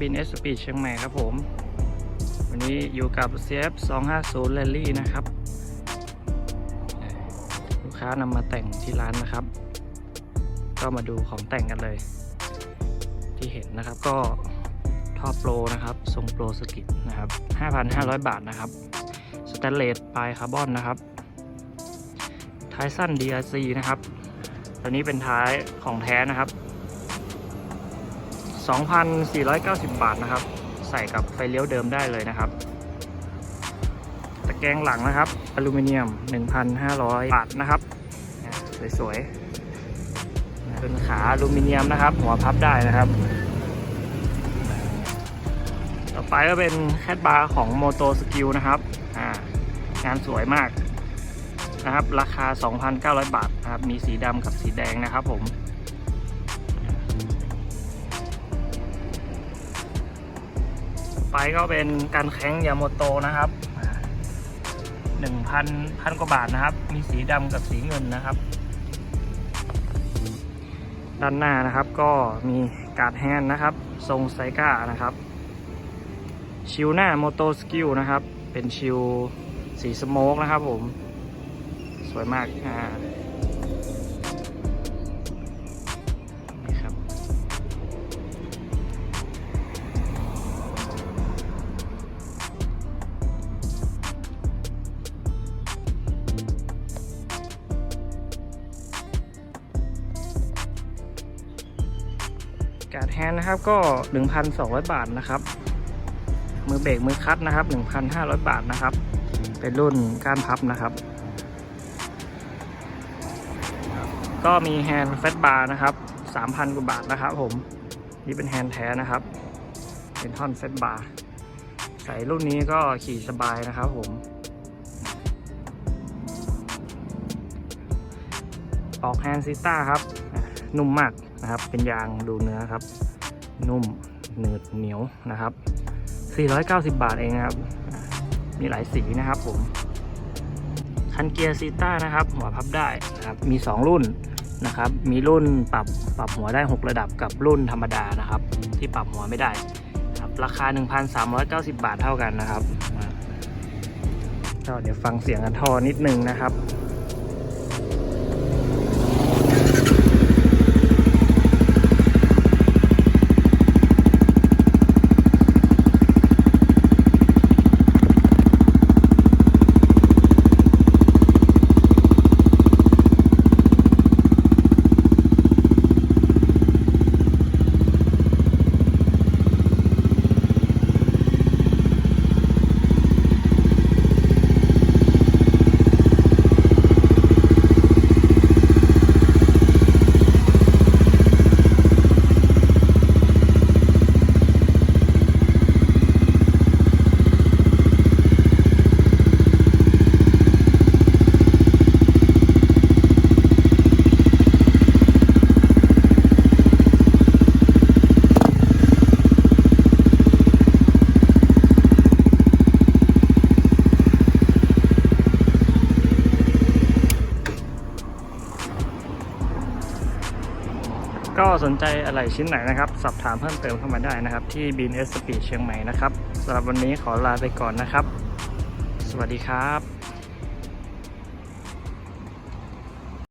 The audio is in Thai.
บินเอสปีดเชียงใหม่ครับผม วันนี้อยู่กับ CF 250 Rally นะครับ ลูกค้านำมาแต่งที่ร้านนะครับ ก็มาดูของแต่งกันเลย ที่เห็นนะครับก็ท่อโปรนะครับ ทรงโปรสกิตนะครับ 5,500 บาทนะครับสแตนเลสปลายคาร์บอนนะครับท้ายสั้น DRC นะครับ ตัวนี้เป็นท้ายของแท้นะครับ 2,490 บาทนะครับ ใส่กับไฟเลี้ยวเดิมได้เลยนะครับ ตะแกรงหลังนะครับ อลูมิเนียม 1,500 บาทนะครับสวยๆเป็นขาอลูมิเนียมนะครับ หัวพับได้นะครับ ต่อไปก็เป็นแคดบาร์ของ Moto Skill นะครับงานสวยมากนะครับ ราคา 2,900 บาทนะครับ มีสีดำกับสีแดงนะครับผม ไปก็เป็นการแข้งยาโมโตนะครับหนึ่งพันพันกว่าบาทนะครับ มีสีดำกับสีเงินนะครับ ด้านหน้านะครับก็มีการ์ดแฮนด์นะครับ ทรงไซก้านะครับ ชิวหน้าโมโตสกิลนะครับ เป็นชิวสีสโมกนะครับผม สวยมากอ่า การ์ดแฮนด์นะครับก็ 1,200 บาทนะครับ มือเบรกมือคัดนะครับ 1,500 บาทนะครับ เป็นรุ่นก้านพับนะครับ ก็มีแฮนด์แฟตบาร์นะครับ 3,000 กว่าบาทนะครับผม นี่เป็นแฮนด์แท้นะครับ เป็นท่อนแฟตบาร์ใส่รุ่นนี้ก็ขี่สบายนะครับผมออกแฮนด์ซิต้าครับ นุ่มมาก นะครับ เป็นยางดูเนื้อครับ นุ่มหนืดเหนียวนะครับ 490 บาทเองนะครับ มีหลายสีนะครับผม คันเกียร์ซีต้านะครับ หัวพับได้นะครับ มี 2 รุ่นนะครับ มีรุ่นปรับปรับหัวได้ 6 ระดับกับรุ่นธรรมดานะครับ ที่ปรับหัวไม่ได้ครับราคา 1,390 บาทเท่ากันนะครับก็เดี๋ยวฟังเสียงกันทอนิดนึงนะครับ ก็สนใจอะไรชิ้นไหนนะครับ สอบถามเพิ่มเติมเข้ามาได้นะครับ ที่บีนเอสปีเชียงใหม่นะครับสำหรับวันนี้ขอลาไปก่อนนะครับ สวัสดีครับ